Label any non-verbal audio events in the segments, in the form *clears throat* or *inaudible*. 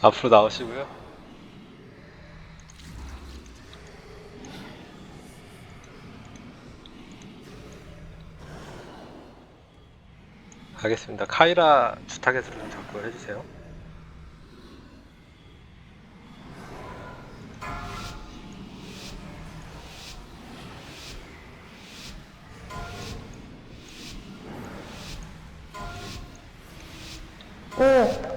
앞으로 나오시고요. 알겠습니다. 카이라 주 타겟으로 좀 잡고 해주세요. 오,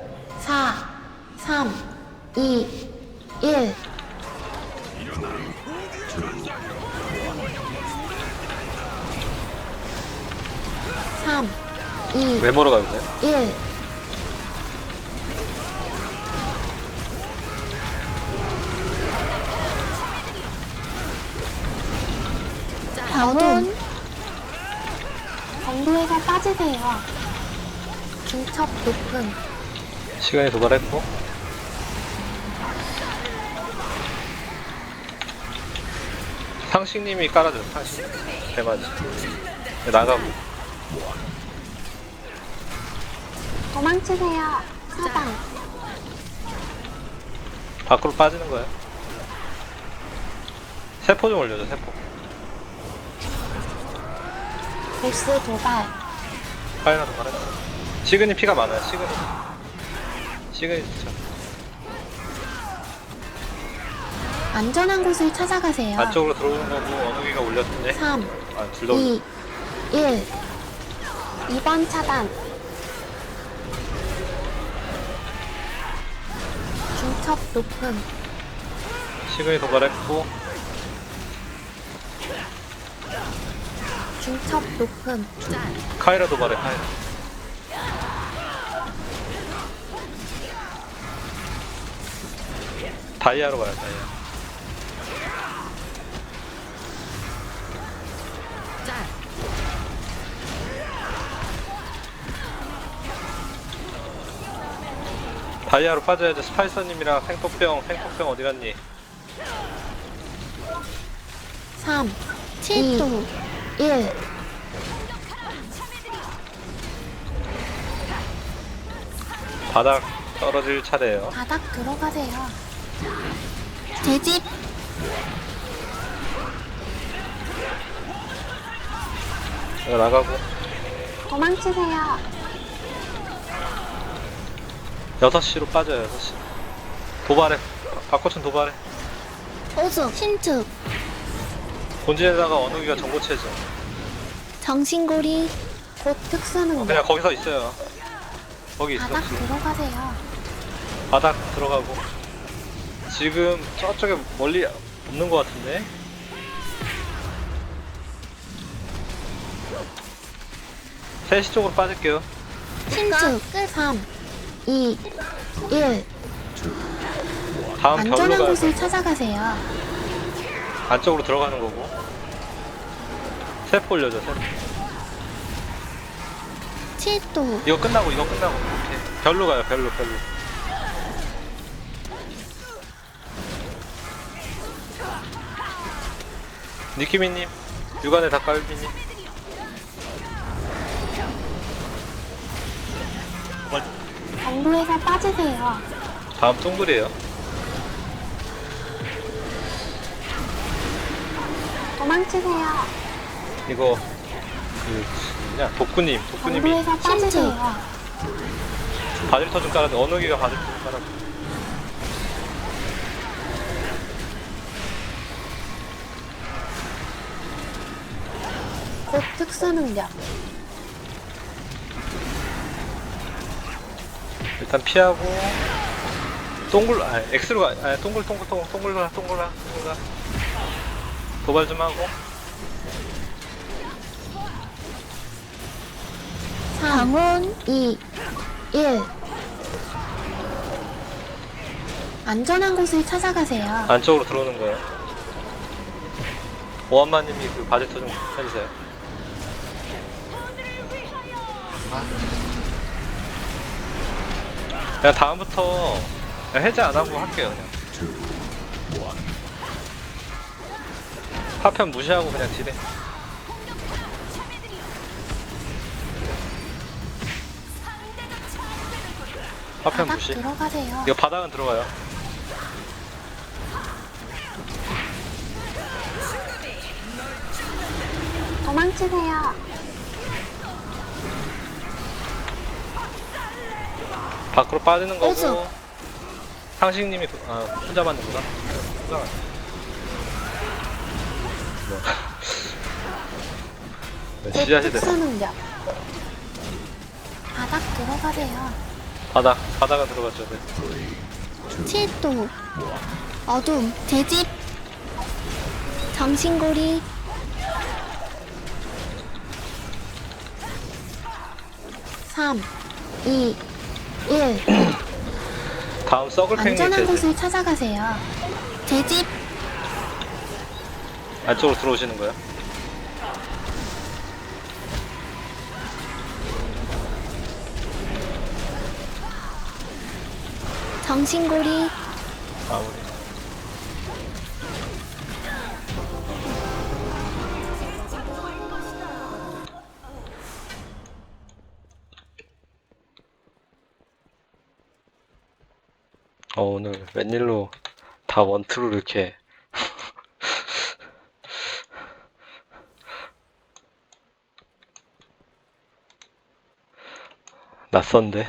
3, 2, 외모로 가면 돼요? 1. 다운. 정부에서 빠지세요. 중첩 높은. 시간이 도달했고 상식님이 깔아줘요. 상식 대맞이 네, 나가고 도망치세요. 사방. 밖으로 빠지는 거예요. 세포 좀 올려줘. 세포. 보스 도발. 파이나 도달했어. 시그니 피가 많아요. 시그니. 시그니 진짜. 안전한 곳을 찾아가세요. 안쪽으로 들어오는 거고 어느 개가 올렸는데 3, 아 둘다 올렸 2, 1. 2번 차단. 중첩 높음. 시그니 도발했고 중첩 높음. 카이라 도발해 카이라 다이아로 가요 다이아 다이아로 빠져야지 스파이서님이랑 생폭병 생폭병 어디 갔니 3, 7도. 1. 바닥 떨어질 차례예요 바닥 들어가세요. 제 집. 이거 나가고 도망치세요. 6시로 빠져요 6시 도발해 박코천 도발해 호수. 신축. 본진에다가 어느 기가 정보체죠 정신고리. 곧 특수능력. 그냥 거기서 있어요 거기 있어 바닥 지금. 들어가세요. 바닥 들어가고 지금 저쪽에 멀리 없는 것 같은데 3시 쪽으로 빠질게요 신축. 3, 2, 1. 다음 별로 안전한 가요 곳을 찾아가세요. 안쪽으로 들어가는 거고 세포 올려줘 세포 7도. 이거 끝나고 이거 끝나고 오케이. 별로 가요 별로 별로 니키미님 육안의 닭갈비님 경로에서 빠지세요. 다음 동굴이에요 도망치세요. 이거 그 뭐냐 독구님 독구님이 경로에서 빠지세요. 바질터 좀 깔아줘 어느 기가 바질터 좀 깔아줘 곧 특수 능력. 일단 피하고 동굴 아 X로 가 아, 동굴 동굴 동굴 동굴 가 동굴 가 동굴 가 도발 좀 하고 3, 2, 1. 안전한 곳을 찾아가세요. 안쪽으로 들어오는 거예요 오한마님이 그 바질터 좀 해주세요 그냥 다음부터 그냥 해제 안 하고 할게요 그냥 파편 무시하고 그냥 딜해 파편 바닥 무시. 들어가세요. 이거 바닥은 들어가요. 도망치세요. 밖으로 빠지는 거고. 어서. 상식님이 도- 아, 혼자 맞는구나. 뭐. *laughs* 네, 씨앗이 됐어. 특수능력. 바닥 들어가세요. 바닥 바닥은 들어갔죠. 네. 칠도 어둠 대집 정신고리 삼, 이, 일 *clears throat* 다음 서글팽님 안전한 제 곳을 찾아가세요. 대집 안쪽으로 들어오시는 거예요. 정신고리 마무리. 어, 오늘 웬일로 다 원투로 이렇게 *laughs* 낯선데